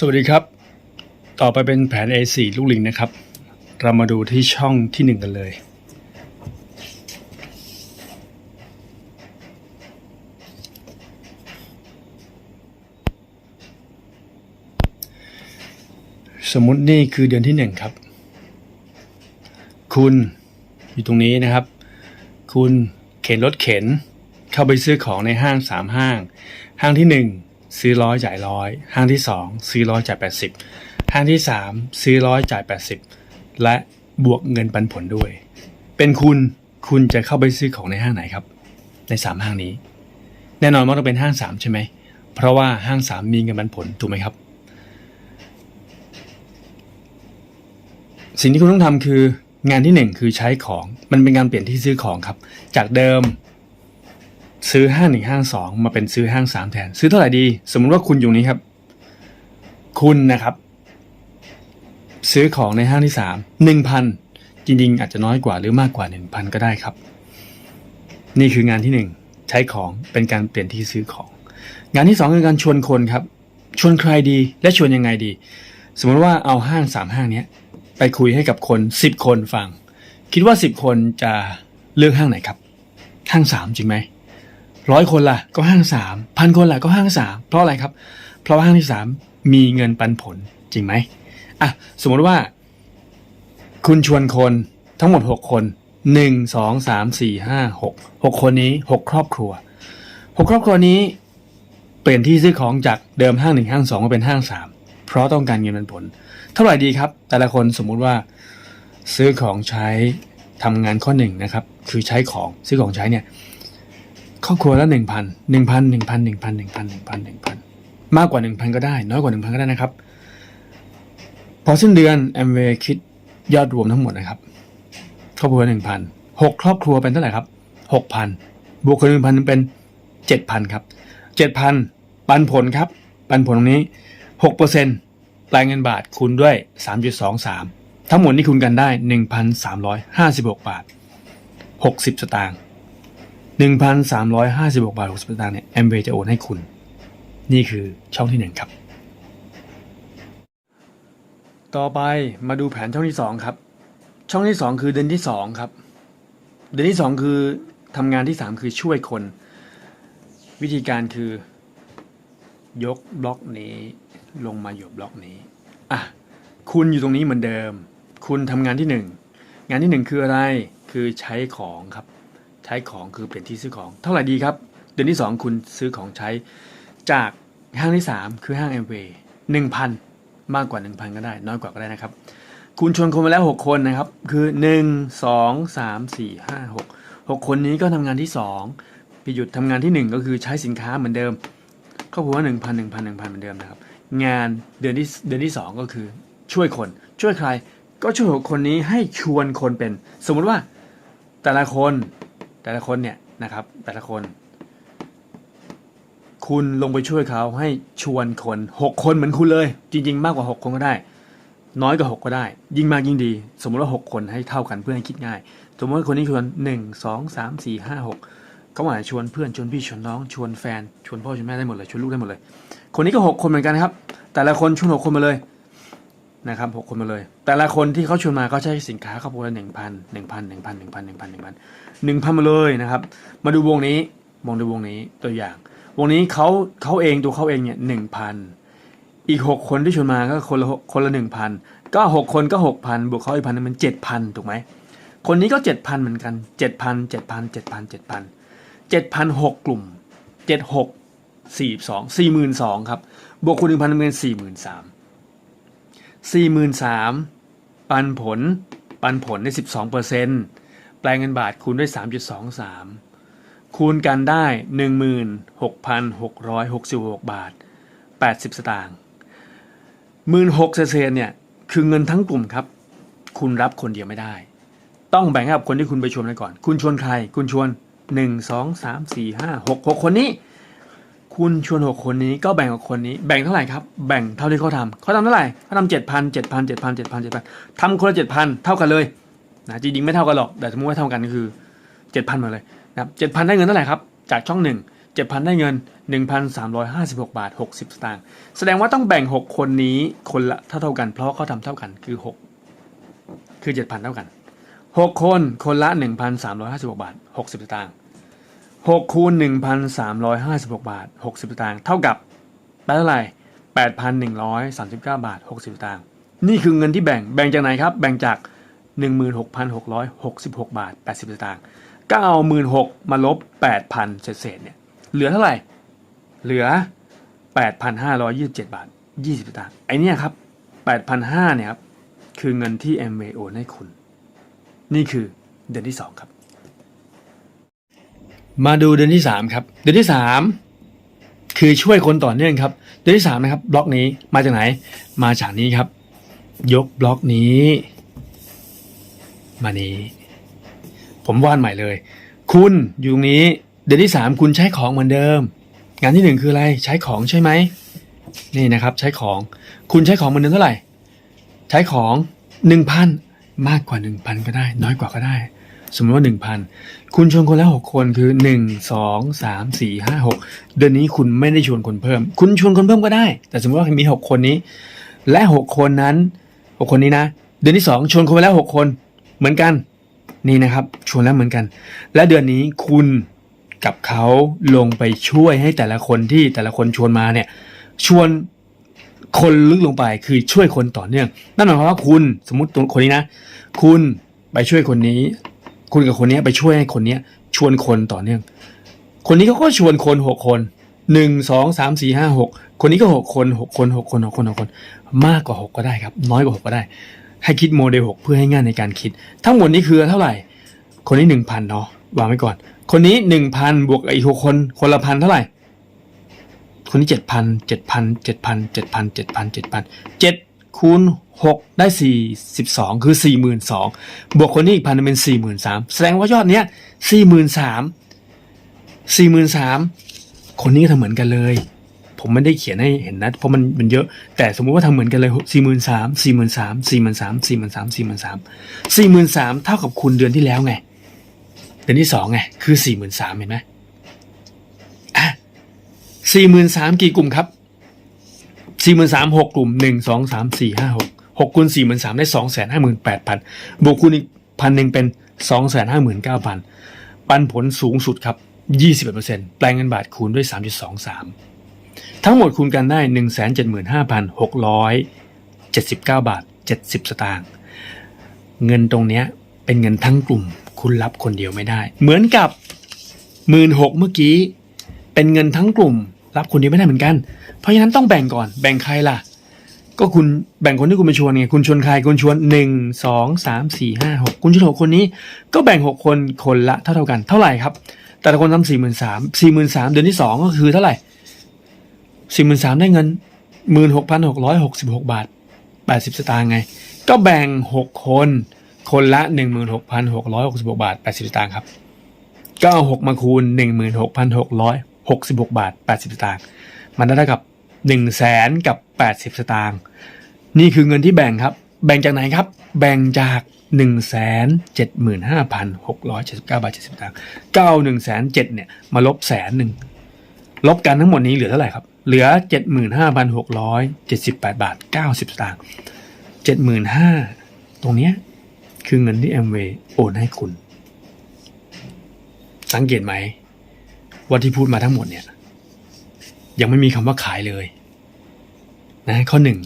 สวัสดีครับ ต่อไปเป็นแผน A4 ลูกลิงนะครับ เรามาดูที่ช่องที่หนึ่งกันเลย สมมุตินี่คือเดือนที่หนึ่งครับ คุณอยู่ตรงนี้นะครับ คุณเข็นรถเข็นเข้าไปซื้อของในห้างสามห้าง ห้างที่หนึ่ง ซื้อร้อยจ่ายร้อยห้างที่สองซื้อร้อยจ่ายแปดสิบห้างที่สามซื้อร้อยจ่ายแปดสิบและบวกเงินปันผลด้วย เป็นคุณคุณจะเข้าไปซื้อของในห้างไหนครับ ในสามห้างนี้ แน่นอนว่าต้องเป็นห้างสามใช่ไหม เพราะว่าห้างสามมีเงินปันผลถูกไหมครับ สิ่งที่คุณต้องทำคืองานที่หนึ่งคือใช้ของมันเป็นการเปลี่ยนที่ซื้อของครับ จากเดิม ซื้อห้างหนึ่งห้างสองมาเป็นซื้อห้างสามแทน ซื้อเท่าไหร่ดี สมมุติว่าคุณอยู่นี้ครับ คุณนะครับ ซื้อของในห้างที่สามหนึ่งพันจริงๆอาจจะน้อยกว่าหรือมากกว่าหนึ่งพันก็ได้ครับ นี่คืองานที่หนึ่งใช้ของเป็นการเปลี่ยนที่ซื้อของ งานที่สองคือการชวนคนครับ ชวนใครดีและชวนยังไงดี สมมติว่าเอาห้างสามห้างเนี้ยไปคุยให้กับคนสิบคนฟัง คิดว่าสิบคนจะเลือกห้างไหนครับ ห้างสามจริงไหม ร้อยคนล่ะก็ห้างสามพันคนล่ะก็ห้างสามเพราะอะไรครับ เพราะว่าห้างที่สามมีเงินปันผลจริงไหมอะสมมติว่า คุณชวนคนทั้งหมดหกคนหนึ่งสองสามสี่ห้าหกหกคนนี้หกครอบครัวหกครอบครัวนี้ เปลี่ยนที่ซื้อของจากเดิมห้างหนึ่งห้างสองมาเป็นห้างสามเพราะต้องการเงินปันผล เท่าไหร่ดีครับ แต่ละคนสมมุติว่า ซื้อของใช้ทำงานข้อหนึ่งนะครับ คือใช้ของซื้อของใช้เนี่ย ครอบครัวละหนึ่งพันหนึ่งพันหนึ่งพันหนึ่งพันหนึ่งพันหนึ่งพันหนึ่งพันมากกว่าหนึ่งพันก็ได้ น้อยกว่าหนึ่งพันก็ได้นะครับ พอสิ้นเดือนแอมเวคิดยอดรวมทั้งหมดนะครับ ครอบครัวหนึ่งพันหกครอบครัวเป็นเท่าไหร่ครับหกพันบวกกับหนึ่งพันเป็นเจ็ดพันครับเจ็ดพันปันผลครับ ปันผลตรงนี้หกเปอร์เซ็นต์แปลงเงินบาทคูณด้วย3.23ทั้งหมดนี่คูณกันได้1,356บหกบาท60สตางค์ 1,356 บาท 60สตางค์เนี่ยแอมเวจะโอนให้คุณ นี่คือช่องที่หนึ่งครับ ต่อไปมาดูแผนช่องที่2ครับ ช่องที่2คือเดือนที่2ครับ เดือนที่2คือทำงานที่3คือช่วยคน วิธีการคือยกบล็อกนี้ลงมาอยู่บล็อกนี้อะคุณอยู่ตรงนี้เหมือนเดิม คุณทำงานที่หนึ่งงานที่หนึ่งคืออะไรคือใช้ของครับ ใช้ของคือเปลี่ยนที่ซื้อของ เท่าไหร่ดีครับ เดือนที่สองคุณซื้อของใช้จากห้างที่สามคือห้างแอมเวย์หนึ่งพันมากกว่าหนึ่งพันก็ได้ น้อยกว่าก็ได้นะครับ คุณชวนคนมาแล้วหกคนนะครับ คือหนึ่งสองสามสี่ห้าหกหกคนนี้ก็ทำงานที่สองไปหยุดทำงานที่หนึ่งก็คือใช้สินค้าเหมือนเดิมครอบครัวหนึ่งพันหนึ่งพันหนึ่งพันเหมือนเดิมนะครับ งานเดือนที่เดือนที่สองก็คือช่วยคน ช่วยใครก็ช่วยหกคนนี้ให้ชวนคนเป็น สมมุติว่าแต่ละคน แต่ละคนเนี่ยนะครับแต่ละคน คุณลงไปช่วยเขาให้ชวนคนหกคนเหมือนคุณเลย จริง ๆ มากกว่าหกคนก็ได้ น้อยกว่าหกก็ได้ ยิ่งมากยิ่งดี สมมติว่าหกคนให้เท่ากันเพื่อให้คิดง่าย สมมติว่าคนนี้ชวนหนึ่งสองสามสี่ห้าหกก็หมายชวนเพื่อนชวนพี่ชวนน้องชวนแฟนชวนพ่อชวนแม่ได้หมดเลยชวนลูกได้หมดเลย คนนี้ก็หกคนเหมือนกันครับ แต่ละคนชวนหกคนมาเลย นะครับหกคนมาเลย แต่ละคนที่เขาชวนมาก็ใช้สินค้าครอบครัวหนึ่งพันหนึ่งพันหนึ่งพันหนึ่งพันหนึ่งพันหนึ่งพันหนึ่งพันมาเลยนะครับ มาดูวงนี้มองดูวงนี้ตัวอย่าง วงนี้เขาเขาเองตัวเขาเองเนี่ยหนึ่งพันอีกหกคนที่ชวนมาก็คนละคนละหนึ่งพันก็หกคนก็หกพันบวกเขาอีกพันมันเจ็ดพันถูกไหมคนนี้ก็เจ็ดพันเหมือนกันเจ็ดพันเจ็ดพันเจ็ดพันเจ็ดพันเจ็ดพันหกกลุ่มเจ็ดหกสี่สองสี่หมื่นสองครับบวกคูณหนึ่งพันเป็นสี่หมื่นสาม สี่หมื่นสามปันผล ปันผลได้สิบสองเปอร์เซ็นต์แปลงเงินบาทคูณด้วยสามจุดสองสามคูณกันได้หนึ่งหมื่นหกพันหกร้อยหกสิบหกบาทแปดสิบสตางค์หมื่นหกเศษเนี่ย คือเงินทั้งกลุ่มครับ คุณรับคนเดียวไม่ได้ ต้องแบ่งให้กับคนที่คุณไปชวนไปก่อน คุณชวนใคร คุณชวนหนึ่งสองสามสี่ห้าหกหกคนนี้ คุณชวนหกคนนี้ก็แบ่งกับคนนี้แบ่งเท่าไหร่ครับแบ่งเท่าที่เขาทำเขาทำเท่าไหร่เขาทำเจ็ดพันเจ็ดพันเจ็ดพันเจ็ดพันเจ็ดพันทำคนละเจ็ดพันเท่ากันเลยนะจริงๆไม่เท่ากันหรอกแต่สมมติว่าเท่ากันก็คือเจ็ดพันมาเลยนะครับเจ็ดพันได้เงินเท่าไหร่ครับจากช่องหนึ่งเจ็ดพันได้เงินหนึ่งพันสามร้อยห้าสิบหกบาทหกสิบสตางค์แสดงว่าต้องแบ่งหกคนนี้คนละเท่าเท่ากันเพราะเขาทำเท่ากันคือหกคือเจ็ดพันเท่ากันหกคนคนละหนึ่งพันสามร้อยห้าสิบหกบาทหกสิบสตางค์ หกคูณหนึ่งพันสามร้อยห้าสิบาทหกสิบสตางค์เท่ากับได้เท่าไหร่แปดพันหนึ่งร้อยสามสิบเก้าทหกสิบสตางค์นี่คือเงินที่แบ่งแบ่งจากไหนครับ แบ่งจากหนึ่งหมื่นหกพันหกร้อยหกสิบหกบาทแปดสิบสตางค์ก็เอาหมื่นหกมาลบแปดพันเศษเนี่ยเหลือเท่าไหร่ เหลือ 8,527 บาท 20สตางค์ไอเนี่ยครับ8,500เนี่ยครับคือเงินที่ m w โอนให้คุณ นี่คือเดือนที่ 2 ครับ มาดูเดือนที่3ครับ เดือนที่3คือช่วยคนต่อเนื่องครับ เดือนที่3นะครับ บล็อกนี้มาจากไหน มาจากนี้ครับ ยกบล็อกนี้ มานี้ ผมวาดใหม่เลย คุณอยู่ตรงนี้ เดือนที่สามคุณใช้ของเหมือนเดิม งานที่หนึ่งคืออะไรใช้ของใช่ไหมนี่นะครับ ใช้ของคุณใช้ของเหมือนเดิมเท่าไหร่ ใช้ของหนึ่งพันมากกว่าหนึ่งพันก็ได้ น้อยกว่าก็ได้ สมมติว่าหนึ่งพันคุณชวนคนละหกคนคือหนึ่งสองสามสี่ห้าหกเดือนนี้คุณไม่ได้ชวนคนเพิ่ม คุณชวนคนเพิ่มก็ได้ แต่สมมติว่ามีหกคนนี้ และหกคนนั้นหกคนนี้นะ เดือนที่สองชวนคนไปแล้วหกคนเหมือนกันนี่นะครับ ชวนแล้วเหมือนกัน และเดือนนี้คุณกับเขาลงไปช่วยให้แต่ละคนที่แต่ละคนชวนมาเนี่ยชวนคนลึกลงไปคือช่วยคนต่อเนื่อง นั่นหมายความว่าคุณสมมติตัวคนนี้นะ คุณไปช่วยคนนี้ คุณกับคนนี้ไปช่วยให้คนนี้ชวนคนต่อเนื่อง คนนี้เขาก็ชวนคนหกคนหนึ่งสองสามสี่ห้าหกคนนี้ก็หกคนหกคนหกคนหกคนหกคน มากกว่าหกก็ได้ครับ น้อยกว่าหกก็ได้ ให้คิดโมเดลหกเพื่อให้ง่ายในการคิด ทั้งหมดนี้คือเท่าไหร่ คนนี้หนึ่งพันเนาะวางไว้ก่อน คนนี้หนึ่งพันบวกอีกหกคน คนละพันเท่าไหร่ คนนี้เจ็ดพันเจ็ดพันเจ็ดพันเจ็ดพันเจ็ดพันเจ็ดพันเจ็ดคูณ หกได้สี่สิบสองคือสี่หมื่นสองบวกคนนี้อีกพันเป็นสี่หมื่นสามแสดงว่ายอดเนี้ยสี่หมื่นสามสี่หมื่นสามคนนี้ก็ทำเหมือนกันเลย ผมไม่ได้เขียนให้เห็นนะ เพราะมันมันเยอะ แต่สมมุติว่าทำเหมือนกันเลยสี่หมื่นสามสี่หมื่นสามสี่หมื่นสามสี่หมื่นสามสี่หมื่นสามสี่หมื่นสามเท่ากับคุณเดือนที่แล้วไง เดือนที่สองไง คือสี่หมื่นสามเห็นไหมอะสี่หมื่นสามกี่กลุ่มครับสี่หมื่นสามหกกลุ่มหนึ่งสองสามสี่ห้าหก หกคูณสี่หมื่นสามได้สองแสนห้าหมื่นแปดพันบวกคูณอีกพันหนึ่งเป็นสองแสนห้าหมื่นเก้าพันปันผลสูงสุดครับยี่สิบเอ็ดเปอร์เซ็นต์แปลงเงินบาทคูณด้วยสามจุดสองสามทั้งหมดคูณกันได้1 7 5 6 7 9บาท70สตางค์เงินตรงเนี้ยเป็นเงินทั้งกลุ่มคุณรับคนเดียวไม่ได้ เหมือนกับหมื่นหกเมื่อกี้ เป็นเงินทั้งกลุ่ม รับคนเดียวไม่ได้เหมือนกัน เพราะฉะนั้นต้องแบ่งก่อน แบ่งใครล่ะ ก็คุณแบ่งคนที่คุณไปชวนไงคุณชวนใครคุณชวนหนึ่งสองสามสี่ห้าหกคุณชวนหกคนนี้ ก็แบ่งหกคนคนละเท่าเท่ากันเท่าไหร่ครับ แต่ละคนทำสี่หมื่นสามสี่หมื่นสามเดือนที่สองก็คือเท่าไหร่สี่หมื่นสามได้เงินหมื่นหกพันหกร้อยหกสิบหกบาทแปดสิบสตางค์ไง ก็แบ่งหกคน คนละหนึ่งหมื่นหกพันหกร้อยหกสิบหกบาทแปดสิบสตางค์ครับก็เอาหกมาคูณหนึ่งหมื่นหกพันหกร้อยหกสิบหกบาทแปดสิบสตางค์มันได้เท่ากับ หนึ่งแสนกับแปดสิบสตางค์นี่คือเงินที่แบ่งครับ แบ่งจากไหนครับ แบ่งจากหนึ่งแสนเจ็ดหมื่นห้าพันหกร้อยเจ็ดสิบเก้าบาทเจ็ดสิบสตางค์ก็เอาหนึ่งแสนเจ็ดเนี่ยมาลบแสนหนึ่งลบกันทั้งหมดนี้เหลือเท่าไหร่ครับ เหลือ 75,678 บาท 90 สตางค์75,000 ตรงเนี้ยคือเงินที่ Amway โอนให้คุณ สังเกตไหมว่าที่พูดมาทั้งหมดเนี่ย ยังไม่มีคำว่าขายเลยนะข้อหนึ่ง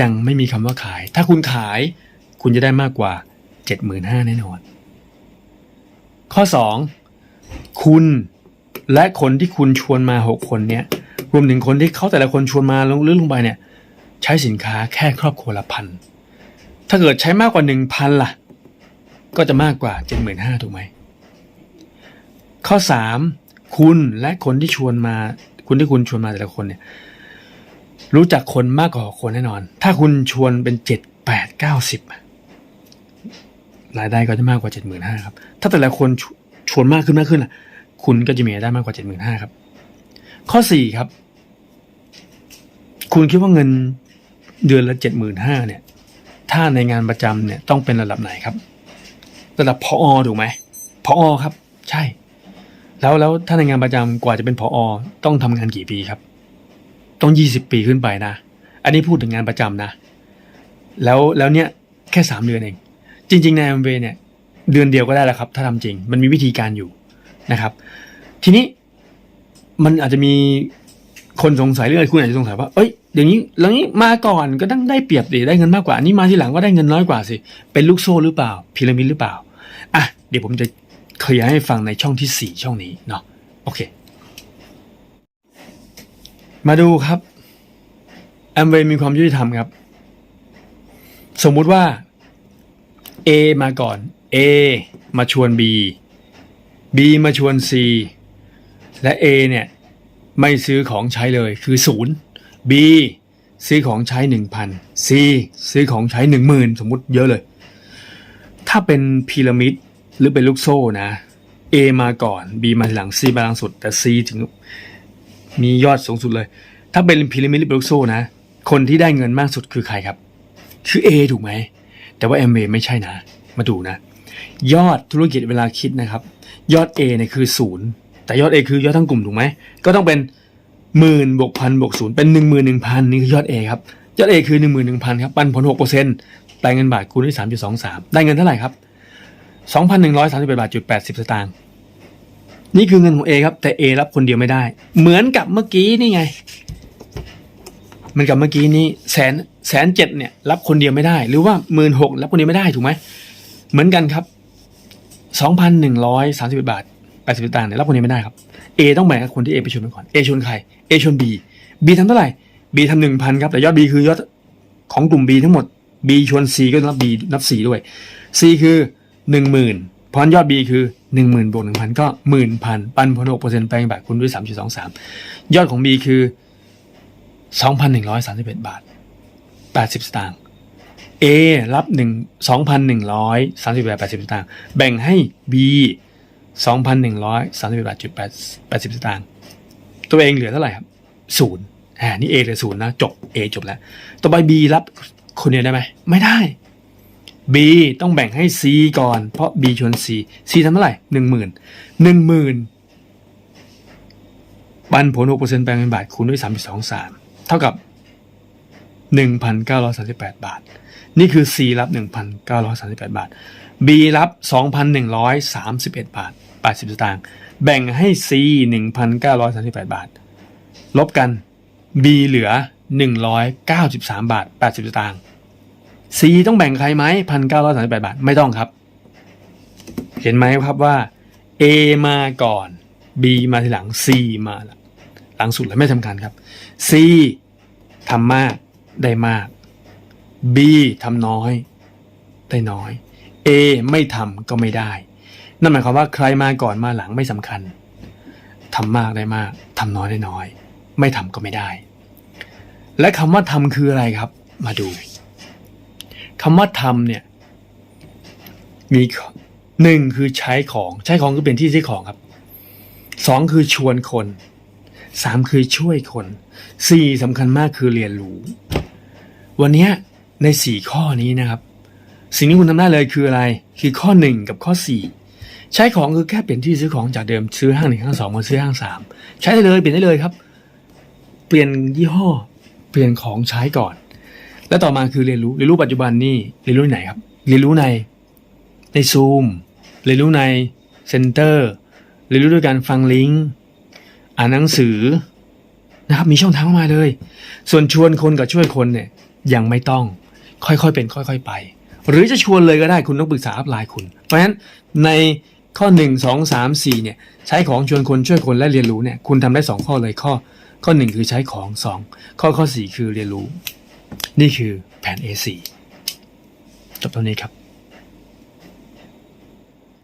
ยังไม่มีคำว่าขาย ถ้าคุณขายคุณจะได้มากกว่า 75,000แน่นอน ข้อสองคุณและคนที่คุณชวนมาหกคนเนี้ยรวมถึงคนที่เขาแต่ละคนชวนมาลงเรื่องลงไปเนี่ย ใช้สินค้าแค่ครอบครัวละพันถ้าเกิดใช้มากกว่าหนึ่งพันล่ะ ก็จะมากกว่าเจ็ดหมื่นห้าถูกไหมข้อสามคุณและคนที่ชวนมา คุณที่คุณชวนมาแต่ละคนเนี่ย รู้จักคนมากกว่าหกคนแน่นอน ถ้าคุณชวนเป็นเจ็ดแปดเก้าสิบรายได้ก็จะมากกว่าเจ็ดหมื่นห้าครับ ถ้าแต่ละคนชชวนมากขึ้นมากขึ้นล่ะ คุณก็จะมีรายได้มากกว่าเจ็ดหมื่นห้าครับ ข้อสี่ครับ คุณคิดว่าเงินเดือนละเจ็ดหมื่นห้าเนี่ย ถ้าในงานประจำเนี่ยต้องเป็นระดับไหนครับ ระดับพอถูกไหมพอครับ ใช่ แล้วแล้วถ้าในงานประจำกว่าจะเป็นผออต้องทำงานกี่ปีครับ ต้องยี่สิบปีขึ้นไปนะ อันนี้พูดถึงงานประจำนะ แล้วแล้วเนี่ยแค่สามเดือนเอง จริง ๆ ใน m อ a เนี่ย เดือนเดียวก็ได้แล้วครับ ถ้าทำจริง มันมีวิธีการอยู่นะครับ ทีนี้มันอาจจะมีคนสงสัยเรื่องอะไรคุณอาจจะสงสัยว่า เอ้ย เดี๋ยวนี้แล้วนี้มาก่อนก็ต้องได้เปรียบดิได้เงินมากกว่าอันนี้มาทีหลังก็ได้เงินน้อยกว่าสิ เป็นลูกโซ่หรือเปล่าพีระมิดหรือเปล่า อะ เดี๋ยวผมจะ เคลียให้ฟังในช่องที่สี่ช่องนี้เนาะโอเค มาดูครับแอมเวย์มีความยุติธรรมครับ สมมุติว่า A มาก่อน A มาชวน B B มาชวน C และ A เนี่ยไม่ซื้อของใช้เลยคือศูนย์ B ซื้อของใช้หนึ่งพัน C ซื้อของใช้หนึ่งหมื่นสมมุติเยอะเลย ถ้าเป็นพีระมิด หรือเป็นลูกโซ่นะ A มาก่อน B มาหลัง C มาหลังสุด แต่ C ถึงมียอดสูงสุดเลย ถ้าเป็นพีระมิดหรือเป็นลูกโซ่นะ คนที่ได้เงินมากสุดคือใครครับ คือ A ถูกไหม แต่ว่า M A ไม่ใช่นะ มาดูนะ ยอดธุรกิจเวลาคิดนะครับ ยอด A เนี่ยคือศูนย์แต่ยอด A คือยอดทั้งกลุ่มถูกไหม ก็ต้องเป็นหมื่นบวกพันบวกศูนย์เป็นหนึ่งหมื่นหนึ่งพันนี่คือยอด A ครับ ยอด A คือหนึ่งหมื่นหนึ่งพันครับ ปันผลหกเปอร์เซ็นต์แปลงเงินบาทคูณด้วยสามจุดสองสามได้เงินเท่าไหร่ครับ สองพันหนึ่งร้อยสามสิบาทจุดแปดสิบสตางค์นี่คือเงินของ A ครับ แต่ A รับคนเดียวไม่ได้ เหมือนกับเมื่อกี้นี่ไง เหมันกับเมื่อกี้นี้แสนแสนเจ็ดเนี่ย รับคนเดียวไม่ได้ หรือว่าหมื่นหกรับคนเดียวไม่ได้ถูกไหมเหมือนกันครับสองพันหนึ่งร้อยสามสิบบาทแปดสิบตังค์เนี่ยรับคนเดียวไม่ได้ครับ A ต้องแบ่งกับคนที่ A ไปชวนไปก่อน A ชวนใคร A ชวน B B ทำเท่าไหร่ B ทำหนึ่งพันครับแต่ยอด B คือยอดของกลุ่ม B ทั้งหมด B ชวน C ก็นับ B นับ C ด้วย C คือ หนึ่งหมื่นพรยอด B คือหนึ่งหมื่นบวกหนึ่งพันก็หมื่นพันปันผลหกเปอร์เซ็นต์แปลงบาทคูณด้วยสามจุดสองสามยอดของ B คือสองพันหนึ่งร้อยสามสิบเอ็ดบาทแปดสิบสตางค์ A รับหนึ่งสองพันหนึ่งร้อยสามสิบแปดสิบสตางค์ แบ่งให้ B สองพันหนึ่งร้อยสามสิบแปดจุดแปดแปดสิบสตางค์ ตัวเองเหลือเท่าไหร่ครับศูนย์อ่านี่ A เหลือศูนย์นะ จบ A จบแล้ว ต่อไป B รับคนเดียวได้ไหม ไม่ได้ B ต้องแบ่งให้ C ก่อน เพราะ B ชวน C C ทำเท่าไหร่หนึ่งหมื่นหนึ่งหมื่นปันผลหกเปอร์เซ็นต์แปลงเป็นบาทคูณด้วยสามจุดสองสามเท่ากับหนึ่งพันเก้าร้อยสามสิบแปดบาท นี่คือ C รับหนึ่งพันเก้าร้อยสามสิบแปดบาท B รับสองพันหนึ่งร้อยสามสิบเอ็ดบาทแปดสิบสตางค์แบ่งให้ C หนึ่งพันเก้าร้อยสามสิบแปดบาท ลบกัน B เหลือหนึ่งร้อยเก้าสิบสามบาทแปดสิบสตางค์ C ต้องแบ่งใครไหมพันเก้าร้อยสามสิบแปดบาท ไม่ต้องครับ เห็นไหมครับว่า A มาก่อน B มาทีหลัง C มาหลังสุดเลยไม่สำคัญครับ C ทำมากได้มาก B ทำน้อย ได้น้อย A ไม่ทำก็ไม่ได้ นั่นหมายความว่าใครมาก่อนมาหลังไม่สำคัญทำมากได้มากทำน้อยได้น้อย ไม่ทำก็ไม่ได้ และคำว่าทำคืออะไรครับ มาดู คำว่าทำเนี่ย มีหนึ่งคือใช้ของใช้ของคือเป็นที่ใช้ของครับสองคือชวนคนสามคือช่วยคนสี่สำคัญมากคือเรียนรู้ วันนี้ในสี่ข้อนี้นะครับ สิ่งที่คุณทำได้เลยคืออะไร คือข้อหนึ่งกับข้อสี่ใช้ของคือแค่เปลี่ยนที่ซื้อของจากเดิมซื้อห้างหนึ่งห้างสองมาซื้อห้างสามใช้ได้เลยเปลี่ยนได้เลยครับ เปลี่ยนยี่ห้อ เปลี่ยนของใช้ก่อน และต่อมาคือเรียนรู้เรียนรู้ปัจจุบันนี่เรียนรู้ไหนครับ เรียนรู้ในในซูมเรียนรู้ในเซ็นเตอร์เรียนรู้ด้วยการฟังลิงก์อ่านหนังสือนะครับมีช่องทางมาเลย ส่วนชวนคนกับช่วยคนเนี่ยยังไม่ต้องค่อยๆเป็น ค่อย ๆ ไป หรือจะชวนเลยก็ได้คุณต้องปรึกษาอัพไลน์คุณ เพราะฉะนั้นในข้อหนึ่งสองสามสี่เนี่ยใช้ของชวนคนช่วยคนและเรียนรู้เนี่ยคุณทำได้สองข้อเลยข้อ ข้อหนึ่งคือใช้ของสองข้อข้อสี่คือเรียนรู้ นี่คือแผน A4 จบเท่านี้ครับ